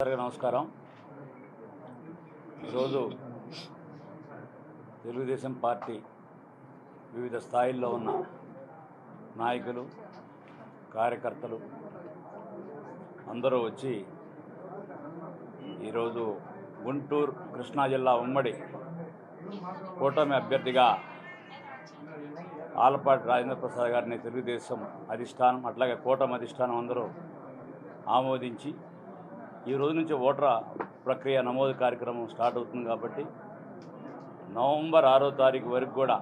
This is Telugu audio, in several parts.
అందరికీ నమస్కారం. ఈరోజు తెలుగుదేశం పార్టీ వివిధ స్థాయిల్లో ఉన్న నాయకులు కార్యకర్తలు అందరూ వచ్చి ఈరోజు గుంటూరు కృష్ణా జిల్లా ఉమ్మడి కూటమి అభ్యర్థిగా ఆలపాటి రాజేంద్ర ప్రసాద్ గారిని తెలుగుదేశం అధిష్టానం అట్లాగే కూటమి అధిష్టానం అందరూ ఆమోదించి ఈ రోజు నుంచి ఓటర్ ప్రక్రియ నమోదు కార్యక్రమం స్టార్ట్ అవుతుంది కాబట్టి నవంబర్ ఆరో తారీఖు వరకు కూడా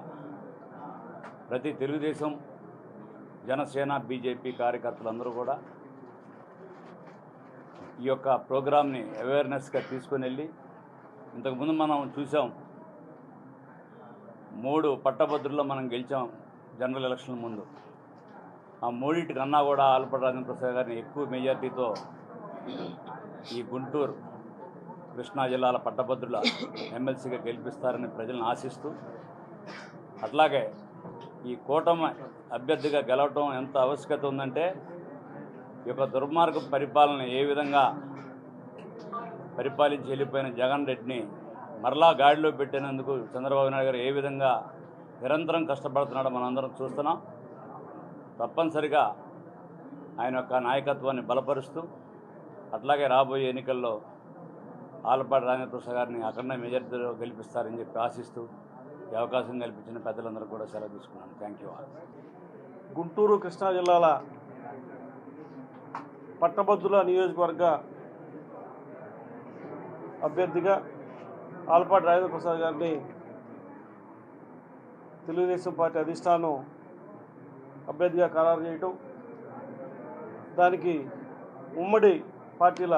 ప్రతి తెలుగుదేశం జనసేన బీజేపీ కార్యకర్తలందరూ కూడా ఈ యొక్క ప్రోగ్రామ్ని అవేర్నెస్గా తీసుకుని వెళ్ళి ఇంతకుముందు మనం చూసాం మూడు పట్టభద్రుల్లో మనం గెలిచాం జనరల్ ఎలక్షన్ ముందు. ఆ మూడింటికన్నా కూడా ఆలపడ రాజేంద్ర ప్రసాద్ గారిని ఎక్కువ మెజార్టీతో ఈ గుంటూరు కృష్ణా జిల్లాల పట్టభద్రుల ఎమ్మెల్సీగా గెలిపిస్తారని ప్రజలను ఆశిస్తూ అట్లాగే ఈ కూటమి అభ్యర్థిగా గెలవటం ఎంత ఆవశ్యకత ఉందంటే ఈ యొక్క దుర్మార్గ పరిపాలన ఏ విధంగా పరిపాలించి వెళ్ళిపోయిన జగన్ రెడ్డిని మరలా గాడిలో పెట్టినందుకు చంద్రబాబు నాయుడు గారు ఏ విధంగా నిరంతరం కష్టపడుతున్నాడో మనందరం చూస్తున్నాం. తప్పనిసరిగా ఆయన యొక్క నాయకత్వాన్ని బలపరుస్తూ అట్లాగే రాబోయే ఎన్నికల్లో ఆలపాటి రాజేంద్ర గారిని అఖండ మెజార్టీలో గెలిపిస్తారని చెప్పి ఆశిస్తూ ఈ అవకాశం కల్పించిన పెద్దలందరూ కూడా సెలవు తీసుకున్నాను. థ్యాంక్ యూ గుంటూరు కృష్ణా జిల్లాల పట్టభద్రుల నియోజకవర్గ అభ్యర్థిగా ఆలపాటి రాజేంద్ర ప్రసాద్ గారిని తెలుగుదేశం పార్టీ అధిష్టానం అభ్యర్థిగా ఖరారు చేయటం దానికి ఉమ్మడి పార్టీల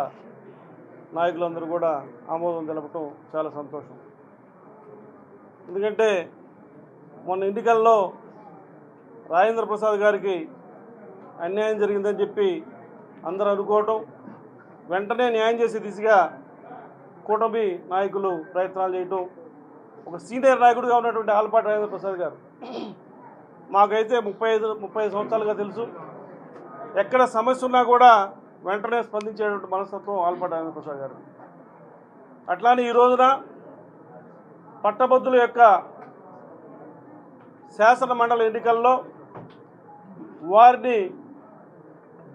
నాయకులందరూ కూడా ఆమోదం తెలపటం చాలా సంతోషం. ఎందుకంటే మొన్న ఎన్నికల్లో రాజేంద్ర ప్రసాద్ గారికి అన్యాయం జరిగిందని చెప్పి అందరూ అనుకోవటం వెంటనే న్యాయం చేసే దిశగా కూటమి నాయకులు ప్రయత్నాలు చేయటం ఒక సీనియర్ నాయకుడిగా ఉన్నటువంటి ఆలపాటి రాజేంద్ర ప్రసాద్ గారు. మాకైతే ముప్పై ఐదు ముప్పై ఐదు సంవత్సరాలుగా తెలుసు. ఎక్కడ సమస్య ఉన్నా కూడా వెంటనే స్పందించేటువంటి మనస్తత్వం ఆలపాటి రాజేంద్ర ప్రసాద్ గారు అట్లానే ఈ రోజున పట్టభద్రుల యొక్క శాసన మండలి ఎన్నికల్లో వారిని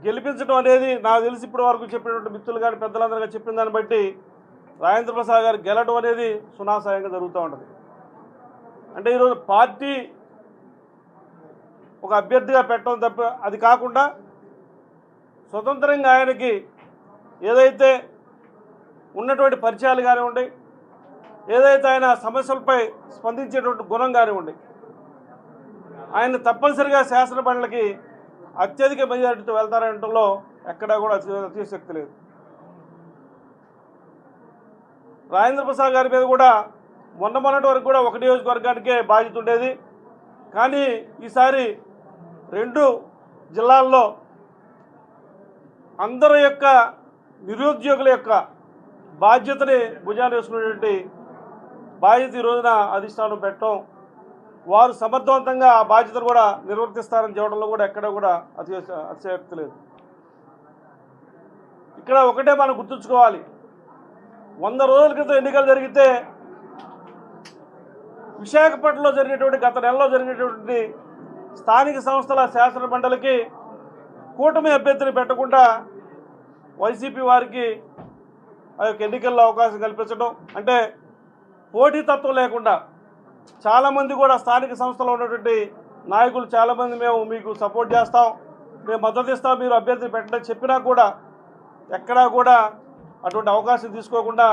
గెలిపించడం అనేది నాకు తెలిసి ఇప్పటి వరకు చెప్పినటువంటి మిత్రులు కానీ పెద్దలందరూ కానీ చెప్పిన దాన్ని బట్టి రాజేంద్ర ప్రసాద్ గారు గెలడం అనేది సునాశయంగా జరుగుతూ ఉంటుంది. అంటే ఈరోజు పార్టీ ఒక అభ్యర్థిగా పెట్టడం తప్ప అది కాకుండా స్వతంత్రంగా ఆయనకి ఏదైతే ఉన్నటువంటి పరిచయాలు కానివ్వండి ఏదైతే ఆయన సమస్యలపై స్పందించేటువంటి గుణం కానివ్వండి ఆయన తప్పనిసరిగా శాసన పనులకి అత్యధిక మెజారిటీతో వెళ్తారనటంలో ఎక్కడా కూడా అతిశక్తి లేదు. రాజేంద్ర ప్రసాద్ గారి మీద కూడా మొన్న మొన్నటి వరకు కూడా ఒక నియోజకవర్గానికే బాధ్యత ఉండేది. కానీ ఈసారి రెండు జిల్లాల్లో అందరి యొక్క నిరుద్యోగుల యొక్క బాధ్యతని భుజాన వేసుకునేటువంటి బాధ్యత ఈ రోజున అధిష్టానం పెట్టడం వారు సమర్థవంతంగా ఆ బాధ్యతను కూడా నిర్వర్తిస్తారని చెప్పడంలో కూడా ఎక్కడ కూడా అతి అతిశయక్తి లేదు. ఇక్కడ ఒకటే మనం గుర్తుంచుకోవాలి. వంద రోజుల క్రితం ఎన్నికలు జరిగితే విశాఖపట్నంలో జరిగినటువంటి గత నెలలో జరిగినటువంటి స్థానిక సంస్థల శాసన మండలికి కూటమి అభ్యర్థిని పెట్టకుండా వైసీపీ వారికి ఆ యొక్క ఎన్నికల్లో అవకాశం కల్పించడం అంటే పోటీతత్వం లేకుండా చాలామంది కూడా స్థానిక సంస్థలో ఉన్నటువంటి నాయకులు చాలామంది మేము మీకు సపోర్ట్ చేస్తాం మేము మద్దతు ఇస్తాం మీరు అభ్యర్థిని పెట్టడం చెప్పినా కూడా ఎక్కడా కూడా అటువంటి అవకాశం తీసుకోకుండా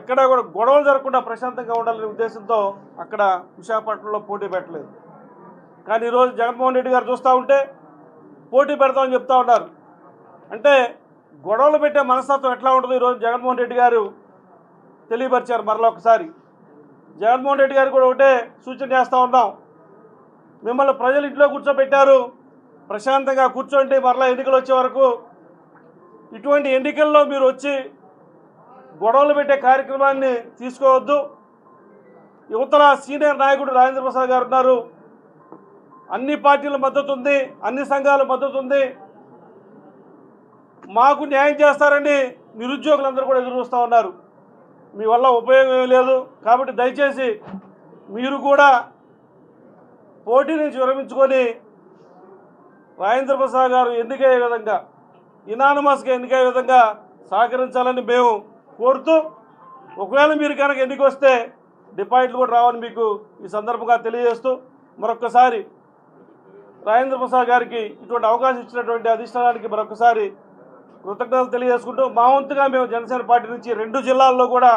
ఎక్కడా కూడా గొడవలు జరగకుండా ప్రశాంతంగా ఉండాలనే ఉద్దేశంతో అక్కడ విశాఖపట్నంలో పోటీ పెట్టలేదు. కానీ ఈరోజు జగన్మోహన్ రెడ్డి గారు చూస్తూ ఉంటే పోటీ పెడతామని చెప్తా ఉన్నారు. అంటే గొడవలు పెట్టే మనస్తత్వం ఎట్లా ఉంటుందో ఈరోజు జగన్మోహన్ రెడ్డి గారు తెలియపరిచారు మరలా ఒకసారి. జగన్మోహన్ రెడ్డి గారు కూడా ఒకటే సూచన చేస్తూ ఉన్నాం. మిమ్మల్ని ప్రజలు ఇంట్లో కూర్చోబెట్టారు. ప్రశాంతంగా కూర్చోండి మరలా ఎన్నికలు వచ్చే వరకు ఇటువంటి ఎన్నికల్లో మీరు వచ్చి గొడవలు పెట్టే కార్యక్రమాన్ని తీసుకోవద్దు. యువతల సీనియర్ నాయకుడు రాజేంద్ర ప్రసాద్ గారు ఉన్నారు. అన్ని పార్టీల మద్దతు ఉంది అన్ని సంఘాల మద్దతు ఉంది. మాకు న్యాయం చేస్తారని నిరుద్యోగులందరూ కూడా ఎదురు చూస్తూ ఉన్నారు. మీ వల్ల ఉపయోగం ఏమీ లేదు. కాబట్టి దయచేసి మీరు కూడా పోటీ నుంచి విరమించుకొని రాజేంద్ర ప్రసాద్ గారు ఎన్నికయ్యే విధంగా ఇనానమస్గా ఎన్నికయ్యే విధంగా సహకరించాలని మేము కోరుతూ ఒకవేళ మీరు కనుక ఎన్నిక వస్తే డిపాజిట్లు కూడా రావని మీకు ఈ సందర్భంగా తెలియజేస్తూ మరొక్కసారి రాజేంద్ర ప్రసాద్ గారికి ఇటువంటి అవకాశం ఇచ్చినటువంటి అధిష్టానానికి మరొకసారి కృతజ్ఞతలు తెలియజేసుకుంటూ మా వంతుగా మేము జనసేన పార్టీ నుంచి రెండు జిల్లాల్లో కూడా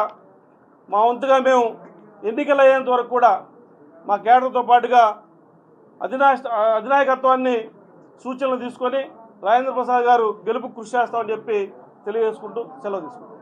మా వంతుగా మేము ఎన్నికలయ్యేంత వరకు కూడా మా కేడర్తో పాటుగా అధినా అధినాయకత్వాన్ని సూచనలు తీసుకొని రాజేంద్ర ప్రసాద్ గారు గెలుపు కృషి చేస్తామని చెప్పి తెలియజేసుకుంటూ సెలవు తీసుకుంటాం